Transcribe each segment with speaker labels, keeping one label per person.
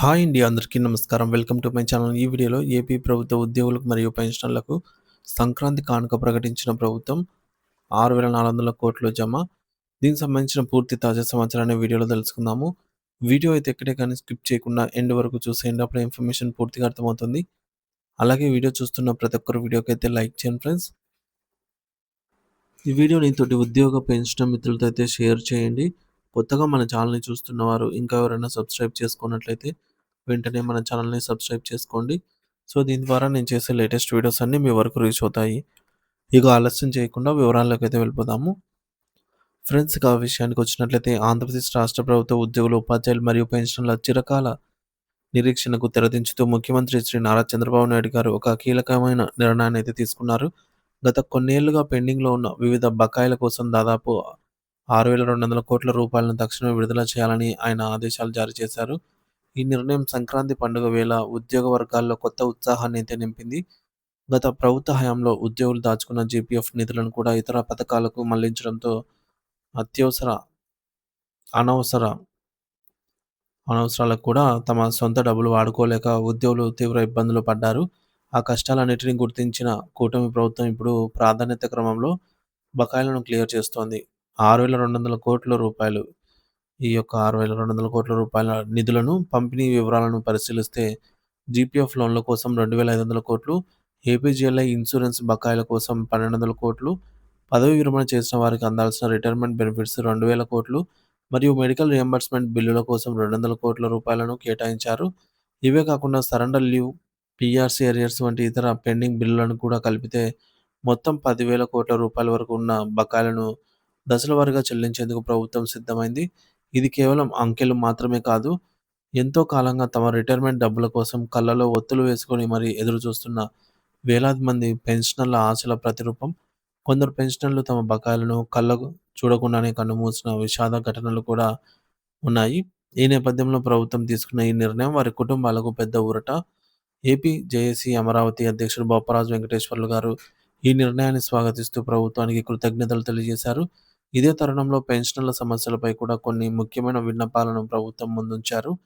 Speaker 1: Hi అండి అందరికీ నమస్కారం. Welcome to my channel. ఈ వీడియోలో ఏపీ ప్రభుత్వ ఉద్యోగులకు మరియు పెన్షనర్లకు సంక్రాంతి కానుక ప్రకటించిన ప్రభుత్వం ఆరు వేల నాలుగు వందల కోట్లు జమ. దీనికి సంబంధించిన పూర్తి తాజా సమాచారాన్ని వీడియోలో తెలుసుకుందాము. వీడియో అయితే ఎక్కడే కానీ స్కిప్ చేయకుండా ఎండ్ వరకు చూసేయండి. అప్పుడు ఇన్ఫర్మేషన్ పూర్తిగా అర్థమవుతుంది. అలాగే వీడియో చూస్తున్న ప్రతి ఒక్కరు వీడియోకి అయితే లైక్ చేయండి ఫ్రెండ్స్. ఈ వీడియోని తోటి ఉద్యోగ పెన్షన్ మిత్రులతో అయితే షేర్ చేయండి. కొత్తగా మన ఛానల్ని చూస్తున్నవారు ఇంకా ఎవరైనా సబ్స్క్రైబ్ చేసుకున్నట్లయితే వెంటనే మన ఛానల్ని సబ్స్క్రైబ్ చేసుకోండి. సో దీని ద్వారా నేను చేసే లేటెస్ట్ వీడియోస్ అన్నీ మీ వరకు రీచ్ అవుతాయి. ఇక ఆలస్యం చేయకుండా వివరాల్లోకి అయితే వెళ్ళిపోదాము. ఫ్రెండ్స్ ఇక విషయానికి వచ్చినట్లయితే ఆంధ్రప్రదేశ్ రాష్ట్ర ప్రభుత్వ ఉద్యోగులు ఉపాధ్యాయులు మరియు పెన్షన్ల చిరకాల నిరీక్షణకు తెరదించుతూ ముఖ్యమంత్రి శ్రీ నారా చంద్రబాబు నాయుడు గారు ఒక కీలకమైన నిర్ణయాన్ని అయితే తీసుకున్నారు. గత కొన్నేళ్ళుగా పెండింగ్లో ఉన్న వివిధ బకాయిల కోసం దాదాపు ఆరు వేల రెండు వందల కోట్ల రూపాయలను తక్షణమే విడుదల చేయాలని ఆయన ఆదేశాలు జారీ చేశారు. ఈ నిర్ణయం సంక్రాంతి పండుగ వేళ ఉద్యోగ వర్గాల్లో కొత్త ఉత్సాహాన్ని అయితే నింపింది. గత ప్రభుత్వ హయాంలో ఉద్యోగులు దాచుకున్న జీపీఎఫ్ నిధులను కూడా ఇతర పథకాలకు మళ్ళించడంతో అత్యవసర అనవసర అనవసరాలకు కూడా తమ సొంత డబ్బులు వాడుకోలేక ఉద్యోగులు తీవ్ర ఇబ్బందులు పడ్డారు. ఆ కష్టాలన్నిటిని గుర్తించిన కూటమి ప్రభుత్వం ఇప్పుడు ప్రాధాన్యత క్రమంలో బకాయిలను క్లియర్ చేస్తోంది. ఆరు వేల రెండు వందల కోట్ల రూపాయలు. ఈ యొక్క ఆరు వేల రెండు వందల కోట్ల రూపాయల నిధులను పంపిణీ వివరాలను పరిశీలిస్తే జీపీఎఫ్ లోన్ల కోసం రెండు వేల ఐదు వందల కోట్లు ఏపీజీఎల్ఐ ఇన్సూరెన్స్ బకాయిల కోసం పన్నెండు వందల కోట్లు పదవి విరమణ చేసిన వారికి అందాల్సిన రిటైర్మెంట్ బెనిఫిట్స్ రెండు వేల కోట్లు మరియు మెడికల్ రియంబర్స్మెంట్ బిల్లుల కోసం రెండు వందల కోట్ల రూపాయలను కేటాయించారు. ఇవే కాకుండా సరెండర్ లీవ్ పిఆర్సీ ఏరియర్స్ వంటి ఇతర పెండింగ్ బిల్లులను కూడా కలిపితే మొత్తం పదివేల కోట్ల రూపాయల వరకు ఉన్న బకాయిలను దశల వారీగా చెల్లించేందుకు ప్రభుత్వం సిద్ధమైంది. ఇది కేవలం అంకెలు మాత్రమే కాదు ఎంతో కాలంగా తమ రిటైర్మెంట్ డబ్బుల కోసం కళ్ళలో ఒత్తులు వేసుకొని మరి ఎదురు చూస్తున్న వేలాది మంది పెన్షనర్ల ఆశల ప్రతిరూపం. కొందరు పెన్షనర్లు తమ బకాయిలను కళ్ళకు చూడకుండానే కన్నుమూసిన విషాద ఘటనలు కూడా ఉన్నాయి. ఈ నేపథ్యంలో ప్రభుత్వం తీసుకున్న ఈ నిర్ణయం వారి కుటుంబాలకు పెద్ద ఊరట. ఏపీ జేఏసీ అమరావతి అధ్యక్షుడు బొప్పరాజు వెంకటేశ్వర్లు గారు ఈ నిర్ణయాన్ని స్వాగతిస్తూ ప్రభుత్వానికి కృతజ్ఞతలు తెలియజేశారు. ఇదే తరుణంలో పెన్షనర్ల సమస్యలపై కూడా కొన్ని ముఖ్యమైన విన్నపాలను ప్రభుత్వం ముందుంచారు.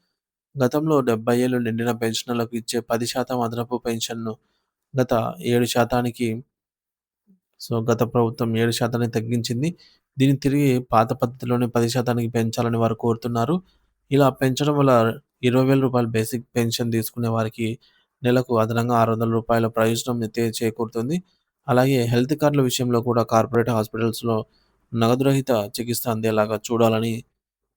Speaker 1: గతంలో డెబ్బై ఏళ్ళు నిండిన పెన్షనర్లకు ఇచ్చే పది శాతం అదనపు పెన్షన్ను గత ఏడు శాతానికి సో గత ప్రభుత్వం ఏడు శాతాన్ని తగ్గించింది. దీన్ని తిరిగి పాత పద్ధతిలోనే పది శాతానికి పెంచాలని వారు కోరుతున్నారు. ఇలా పెంచడం వల్ల ఇరవై వేల రూపాయల బేసిక్ పెన్షన్ తీసుకునే వారికి నెలకు అదనంగా ఆరు వందల రూపాయల ప్రయోజనం చేకూరుతుంది. అలాగే హెల్త్ కార్డుల విషయంలో కూడా కార్పొరేట్ హాస్పిటల్స్లో నగదురహిత చికిత్స అందేలాగా చూడాలని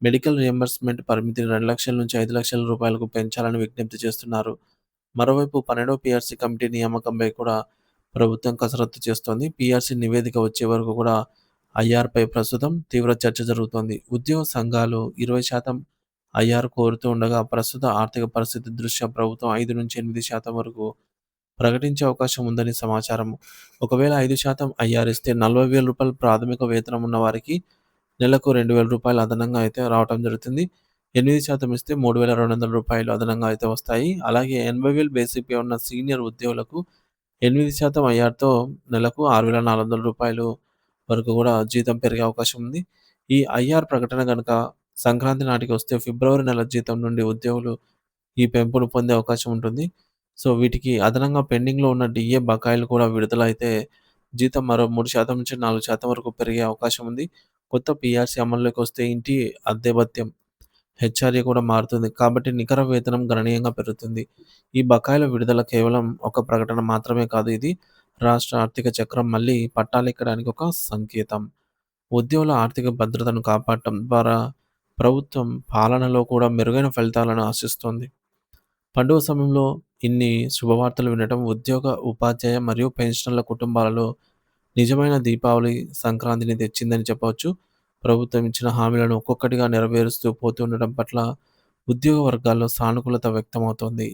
Speaker 1: మెడికల్ రియంబర్స్మెంట్ పరిమితిని రెండు లక్షల నుంచి ఐదు లక్షల రూపాయలకు పెంచాలని విజ్ఞప్తి చేస్తున్నారు. మరోవైపు పన్నెండవ పిఆర్సీ కమిటీ నియామకంపై కూడా ప్రభుత్వం కసరత్తు చేస్తోంది. పీఆర్సీ నివేదిక వచ్చే వరకు కూడా ఐఆర్పై ప్రస్తుతం తీవ్ర చర్చ జరుగుతోంది. ఉద్యోగ సంఘాలు ఇరవై శాతం ఐఆర్ కోరుతూ ఉండగా ప్రస్తుత ఆర్థిక పరిస్థితి దృష్ట్యా ప్రభుత్వం ఐదు నుంచి ఎనిమిది శాతం వరకు ప్రకటించే అవకాశం ఉందని సమాచారం. ఒకవేళ ఐదు శాతం ఐఆర్ ఇస్తే నలభై వేల రూపాయలు ప్రాథమిక వేతనం ఉన్న వారికి నెలకు రెండు వేల రూపాయలు అదనంగా అయితే రావటం జరుగుతుంది. ఎనిమిది శాతం ఇస్తే మూడు వేల రెండు వందల రూపాయలు అదనంగా అయితే వస్తాయి. అలాగే ఎనభై వేలు బేసిక్గా ఉన్న సీనియర్ ఉద్యోగులకు ఎనిమిది శాతం ఐఆర్తో నెలకు ఆరు వేల నాలుగు వందల రూపాయలు వరకు కూడా జీతం పెరిగే అవకాశం ఉంది. ఈ ఐఆర్ ప్రకటన కనుక సంక్రాంతి నాటికి వస్తే ఫిబ్రవరి నెల జీతం నుండి ఉద్యోగులు ఈ పెంపును పొందే అవకాశం ఉంటుంది. సో వీటికి అదనంగా పెండింగ్లో ఉన్న డిఏ బకాయిలు కూడా విడుదల అయితే జీతం మరో మూడు శాతం నుంచి నాలుగు శాతం వరకు పెరిగే అవకాశం ఉంది. కొత్త పిఆర్సీ అమల్లోకి వస్తే ఇంటి అద్దె భత్యం హెచ్ఆర్ఏ కూడా మారుతుంది. కాబట్టి నికర వేతనం గణనీయంగా పెరుగుతుంది. ఈ బకాయిల విడుదల కేవలం ఒక ప్రకటన మాత్రమే కాదు ఇది రాష్ట్ర ఆర్థిక చక్రం మళ్ళీ పట్టాలెక్కడానికి ఒక సంకేతం. ఉద్యోగుల ఆర్థిక భద్రతను కాపాడటం ద్వారా ప్రభుత్వం పాలనలో కూడా మెరుగైన ఫలితాలను ఆశిస్తోంది. పండుగ సమయంలో ఇన్ని శుభవార్తలు వినడం ఉద్యోగ ఉపాధ్యాయ మరియు పెన్షనర్ల కుటుంబాలలో నిజమైన దీపావళి సంక్రాంతిని తెచ్చిందని చెప్పవచ్చు. ప్రభుత్వం ఇచ్చిన హామీలను ఒక్కొక్కటిగా నెరవేరుస్తూ పోతుండడం పట్ల ఉద్యోగ వర్గాల్లో సానుకూలత వ్యక్తమవుతోంది.